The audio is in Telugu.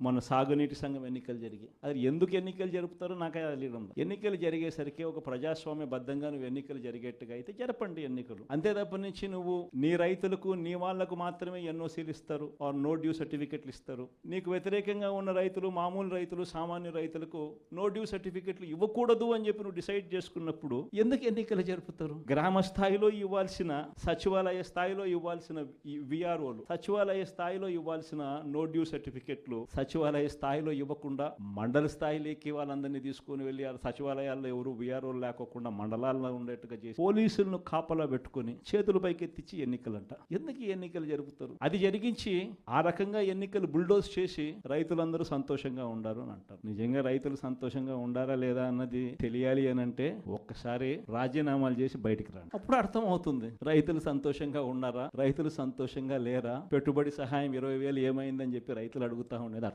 మన సాగునీటి సంఘం ఎన్నికలు జరిగాయి. అది ఎందుకు ఎన్నికలు జరుపుతారో నాకు తెలియడం ఎన్నికలు జరిగేసరికి ఒక ప్రజాస్వామ్య బద్ధంగా నువ్వు ఎన్నికలు జరిగేట్టుగా అయితే జరపండి ఎన్నికలు. అంతే తప్ప నుంచి నువ్వు నీ రైతులకు నీ వాళ్ళకు మాత్రమే ఎన్ఓసీలు ఇస్తారు ఆర్ నో డ్యూ సర్టిఫికెట్లు ఇస్తారు. నీకు వ్యతిరేకంగా ఉన్న రైతులు మామూలు రైతులు సామాన్య రైతులకు నో డ్యూ సర్టిఫికెట్లు ఇవ్వకూడదు అని చెప్పి నువ్వు డిసైడ్ చేసుకున్నప్పుడు ఎందుకు ఎన్నికలు జరుపుతారు? గ్రామ స్థాయిలో ఇవ్వాల్సిన సచివాలయ స్థాయిలో ఇవ్వాల్సిన విఆర్ఓలు సచివాలయ స్థాయిలో ఇవ్వాల్సిన నో డ్యూ సర్టిఫికెట్లు సచివాలయ స్థాయిలో ఇవ్వకుండా మండల స్థాయిలోకి వాళ్ళందరినీ తీసుకొని వెళ్ళి ఆ సచివాలయాల్లో ఎవరు విఆర్ఓలు లేకోకుండా మండలాల్లో ఉండేట్టుగా చేసి పోలీసులను కాపలా పెట్టుకొని చేతుల పైకెత్తించి ఎన్నికలంట. ఎందుకు ఎన్నికలు జరుపుతారు అది జరిగించి ఆ రకంగా ఎన్నికలు బుల్డోజ్ చేసి రైతులందరూ సంతోషంగా ఉండారు అని అంటారు. నిజంగా రైతులు సంతోషంగా ఉండారా లేదా అన్నది తెలియాలి అని అంటే ఒక్కసారి రాజీనామాలు చేసి బయటికి రండి. అప్పుడు అర్థం అవుతుంది రైతులు సంతోషంగా ఉన్నారా? రైతులు సంతోషంగా లేరా? పెట్టుబడి సహాయం ఇరవై వేలు ఏమైందని చెప్పి రైతులు అడుగుతా ఉండేది